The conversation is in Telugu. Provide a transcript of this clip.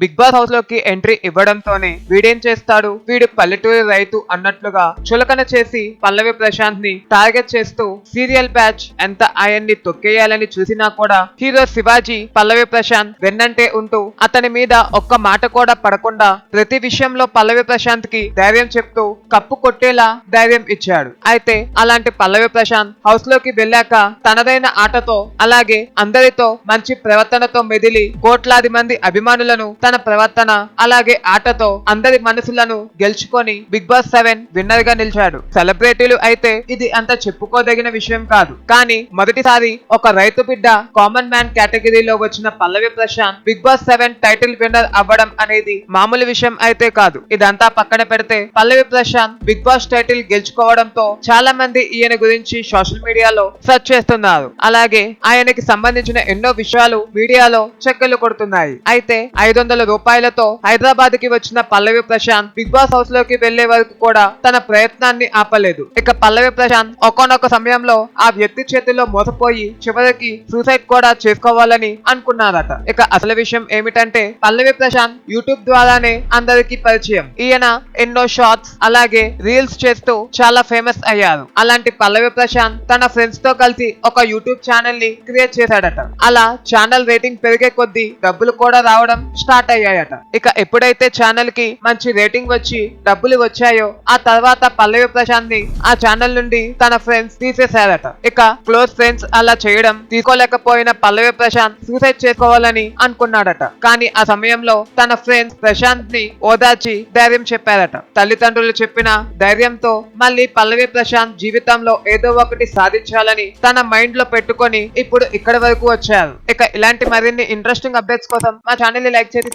బిగ్ బాస్ హౌస్లోకి ఎంట్రీ ఇవ్వడంతోనే వీడేం చేస్తాడు? వీడు పల్లెటూరి రైతు అన్నట్లుగా చులకన చేసి పల్లవి ప్రశాంత్ని టార్గెట్ చేస్తూ సీరియల్ బ్యాచ్ ఎంత ఆయన్ని తొక్కేయాలని చూసినా కూడా హీరో శివాజీ పల్లవి ప్రశాంత్ వెన్నంటే ఉంటూ అతని మీద ఒక్క మాట కూడా పడకుండా ప్రతి విషయంలో పల్లవి ప్రశాంత్కి ధైర్యం చెప్తూ కప్పు కొట్టేలా ధైర్యం ఇచ్చాడు. అయితే అలాంటి పల్లవి ప్రశాంత్ హౌస్లోకి వెళ్ళాక తనదైన ఆటతో అలాగే అందరితో మంచి ప్రవర్తనతో మెదిలి కోట్లాది మంది అభిమానులను తన ప్రవర్తన అలాగే ఆటతో అందరి మనసులను గెలుచుకొని బిగ్ బాస్ సెవెన్ విన్నర్గా నిలిచాడు. సెలబ్రిటీలు అయితే ఇది అంత చెప్పుకోదగిన విషయం కాదు. కానీ మొదటిసారి ఒక రైతు బిడ్డ కామన్ మ్యాన్ కేటగిరీలో వచ్చిన Pallavi Prashanth Bigg Boss seven title winner అవ్వడం అనేది మామూలు విషయం అయితే కాదు. ఇదంతా పక్కన పెడితే Pallavi Prashanth Bigg Boss title గెలుచుకోవడంతో చాలా మంది ఈయన గురించి సోషల్ మీడియాలో సెర్చ్ చేస్తున్నారు. అలాగే ఆయనకి సంబంధించిన ఎన్నో విషయాలు మీడియాలో చెక్కలు కొడుతున్నాయి. అయితే ఐదు వందల రూపాయలతో హైదరాబాద్కి వచ్చిన పల్లవి ప్రశాంత్ బిగ్ బాస్ హౌస్లోకి వెళ్ళే వరకు కూడా తన ప్రయత్నాన్ని ఆపలేదు. ఇక పల్లవి ప్రశాంత్ ఒకనొక సమయంలో ఆ వ్యక్తి చేతిలో మోసపోయి చివరికి సూసైడ్ కూడా చేసుకోవాలని అనుకున్నారట. ఇక అసలు విషయం ఏమిటంటే పల్లవి ప్రశాంత్ యూట్యూబ్ ద్వారానే అందరికి పరిచయం. ఈయన ఎన్నో షార్ట్స్ అలాగే రీల్స్ చేస్తూ చాలా ఫేమస్ అయ్యారు. అలాంటి పల్లవి ప్రశాంత్ తన ఫ్రెండ్స్తో కలిసి ఒక యూట్యూబ్ ఛానల్ని క్రియేట్ చేశాడట. అలా ఛానల్ రేటింగ్ పెరిగే కొద్దీ డబ్బులు కూడా రావడం స్టార్ట్ స్టార్ట్ అయ్యాయట. ఇక ఎప్పుడైతే ఛానల్కి మంచి రేటింగ్ వచ్చి డబ్బులు వచ్చాయో ఆ తర్వాత పల్లవి ప్రశాంత్ని ఆ ఛానల్ నుండి తన ఫ్రెండ్స్ తీసేశారట. ఇక క్లోజ్ ఫ్రెండ్స్ అలా చేయడం తీసుకోలేకపోయిన పల్లవి ప్రశాంత్ సూసైడ్ చేసుకోవాలని అనుకున్నాడట. కానీ ఆ సమయంలో తన ఫ్రెండ్స్ ప్రశాంత్ని ఓదార్చి ధైర్యం చెప్పారట. తల్లిదండ్రులు చెప్పిన ధైర్యంతో మళ్ళీ పల్లవి ప్రశాంత్ జీవితంలో ఏదో ఒకటి సాధించాలని తన మైండ్లో పెట్టుకొని ఇప్పుడు ఇక్కడ వరకు వచ్చారు. ఇక ఇలాంటి మరిన్ని ఇంట్రెస్టింగ్ అప్డేట్స్ కోసం మా ఛానల్ని లైక్ చేసి